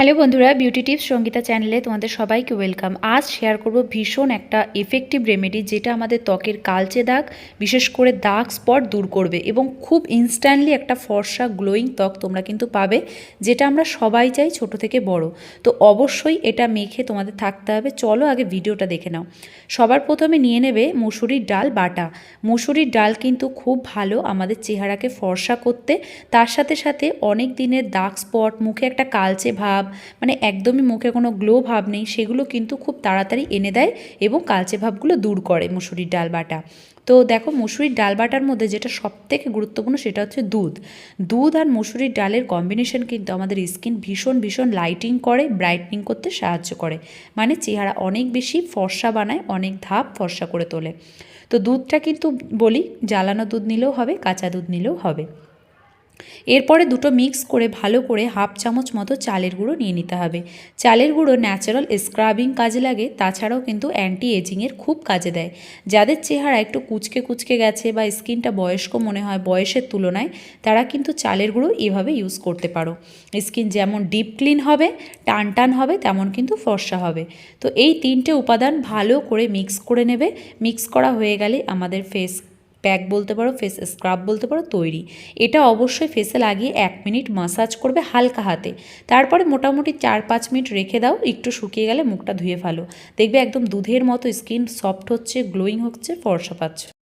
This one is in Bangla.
হ্যালো বন্ধুরা বিউটি টিপস সঙ্গীতা চ্যানেলে তোমাদের সবাইকে ওয়েলকাম। আজ শেয়ার করব ভীষণ একটা এফেক্টিভ রেমেডি যেটা আমাদের ত্বকের কালচে দাগ, বিশেষ করে দাগ স্পট দূর করবে এবং খুব ইনস্ট্যান্টলি একটা ফর্সা গ্লোয়িং ত্বক তোমরা কিন্তু পাবে, যেটা আমরা সবাই চাই ছোট থেকে বড়। তো অবশ্যই এটা মেখে তোমাদের থাকতে হবে। চলো আগে ভিডিওটা দেখে নাও। সবার প্রথমে নিয়ে নেবে মুসুরির ডাল বাটা। মুসুরির ডাল কিন্তু খুব ভালো আমাদের চেহারাকে ফর্সা করতে। তার সাথে সাথে অনেক দিনের দাগ স্পট মুখে একটা কালচে ভাব মানে একদমই মুখে কোনো গ্লো ভাব নেই, সেগুলো কিন্তু খুব তাড়াতাড়ি এনে দেয় এবং কালচে ভাবগুলো দূর করে মুসুরির ডাল বাটা। তো দেখো মুসুরির ডাল বাটার মধ্যে যেটা সবথেকে গুরুত্বপূর্ণ সেটা হচ্ছে দুধ। দুধ আর মুসুরির ডালের কম্বিনেশন কিন্তু আমাদের স্কিন ভীষণ ভীষণ লাইটিং করে ব্রাইটনিং করতে সাহায্য করে। মানে চেহারা অনেক বেশি ফর্সা বানায়, অনেক ধাপ ফর্সা করে তোলে। তো দুধটা কিন্তু বলি জ্বালানো দুধ নিলেও হবে, কাঁচা দুধ নিলেও হবে। এরপরে দুটো মিক্স করে ভালো করে হাফ চামচ মতো চালের গুঁড়ো নিয়ে নিতে হবে। চালের গুঁড়ো ন্যাচারাল স্ক্রাবিং কাজে লাগে, তাছাড়াও কিন্তু অ্যান্টি এজিংয়ের খুব কাজে দেয়। যাদের চেহারা একটু কুচকে কুচকে গেছে বা স্কিনটা বয়স্ক মনে হয়, বয়সের তুলনায়, তারা কিন্তু চালের গুঁড়ো এভাবে ইউজ করতে পারো। স্কিন যেমন ডিপ ক্লিন হবে, টান টান হবে, তেমন কিন্তু ফর্সা হবে। তো এই তিনটে উপাদান ভালো করে মিক্স করে নেবে। মিক্স করা হয়ে গেলে আমাদের ফেস প্যাক বলতে পারো ফেস স্ক্রাব বলতে পারো, তৈরি। এটা অবশ্যই ফেসে লাগিয়ে এক মিনিট মাসাজ করবে হালকা হাতে। তারপরে মোটামুটি চার পাঁচ মিনিট রেখে দাও, একটু শুকিয়ে গেলে মুখটা ধুয়ে ফেলো। দেখবে একদম দুধের মতো স্কিন সফট হচ্ছে গ্লোয়িং হচ্ছে, ফর্সা পাচ্ছ।